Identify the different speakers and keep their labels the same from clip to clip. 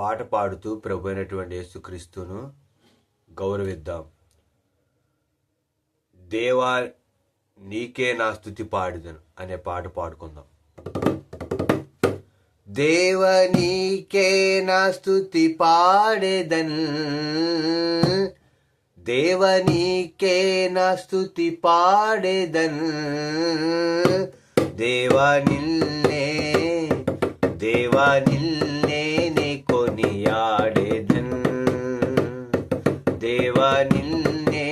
Speaker 1: పాట పాడుతూ ప్రభు అయినటువంటి యేసుక్రీస్తును గౌరవిద్దాం. దేవా నీకే నా స్థుతి పాడిదను అనే పాట పాడుకుందాం. దేవ నీకే నా స్థుతి పాడేదన్. దేవ నీకే నా స్థుతి పాడేదన్. దేవా నిల్లే దేవా నిల్లే కొనియాడేదన్ దేవా నిల్నే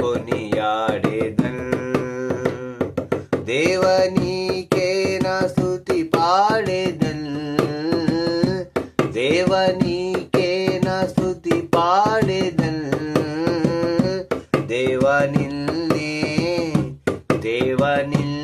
Speaker 1: కొనియాడేదన్. దేవ నీకే నా స్థుతి పాడేదన్. దేవ నీకే నా స్థుతి పాడేదన్. దేవ నిల్నే దేవ నిల్నే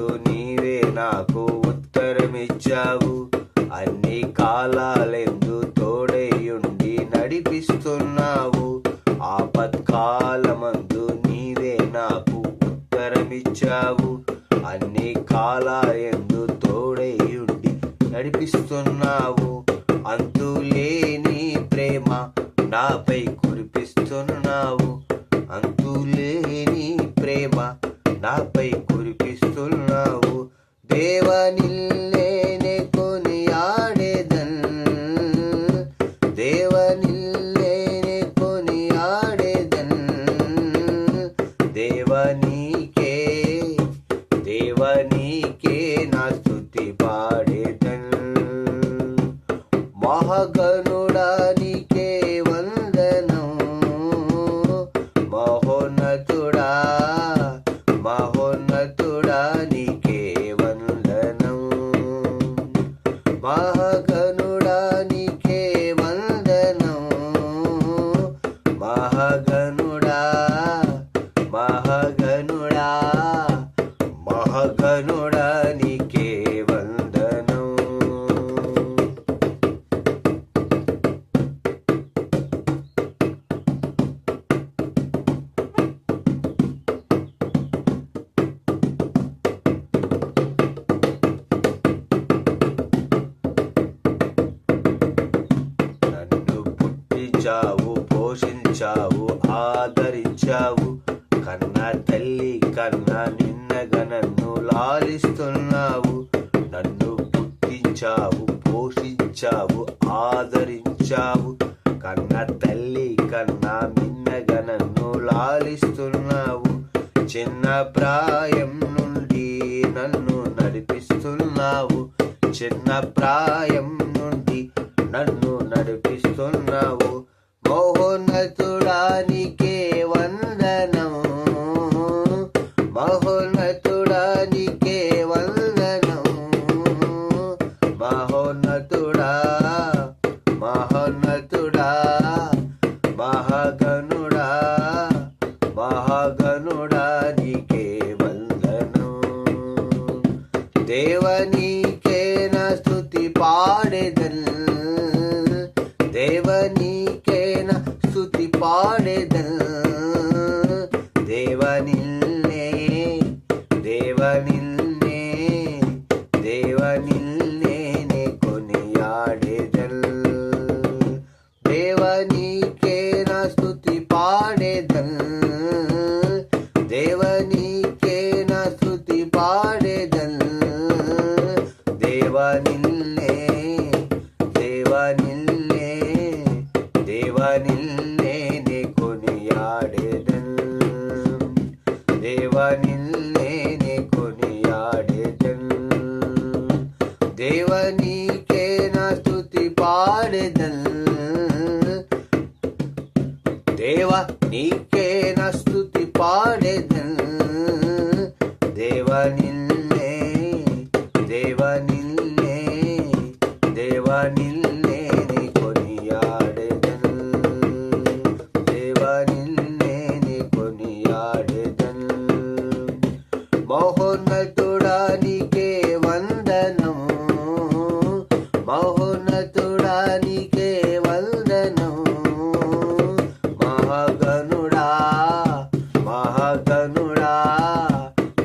Speaker 1: ఆపత్కాలమందు నీవే నాకు ఉత్తరమిచ్చావు. అన్ని కాలాలెందు తోడైయుండి నడిపిస్తున్నావు. ఆపత్కాలమందు నీవే నాకు ఉత్తరమిచ్చావు. అన్ని కాలాలెందు తోడైయుండి నడిపిస్తున్నావు. అంతులేని ప్రేమ నాపై నీకే వందనం. నన్ను పుట్టించావు పోషించావు ఆదరించావు. కన్న తల్లి కన్న నిన్ను పాలిస్తున్నావు నన్ను పుట్టించావు పోషించావు ఆదరించావు. కన్న తల్లి కన్న నిన్నగా నన్ను లాలిస్తున్నావు. చిన్న ప్రాయం నుండి నన్ను నడిపిస్తున్నావు. చిన్న ప్రాయం నుండి నన్ను నడిపిస్తున్నావు. మోహోన్నతుడానికి మహోన్నతుడా మహాగనుడా మహాగనుడా నీకే వందను. దేవనీకే నా స్థుతి పాడేదన్. దేవనీకే నా స్థుతి పాడేదన్. దేవనిల్లే దేవని దేవనీకే నా స్తుతి పాడేదన్ దేవనీకే నా స్తుతి నీకే నా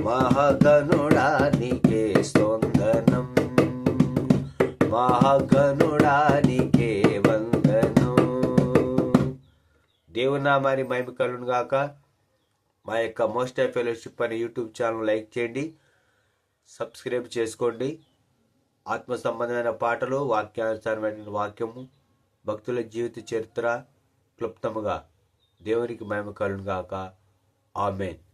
Speaker 1: మహగనుడా నీకే స్తోందనం మహగనుడా నీకే వందనం. దేవునామాని మహిమ గాక. మా యొక్క మోస్ట్ ఆఫ్ ఫెలోషిప్ అనే యూట్యూబ్ ఛానల్ లైక్ చేయండి. సబ్స్క్రైబ్ చేసుకోండి. ఆత్మ సంబంధమైన పాటలు వాక్యానుసారమైన వాక్యము భక్తుల జీవిత చరిత్ర క్లుప్తముగా దేవునికి మహిమ గాక. ఆమెన్.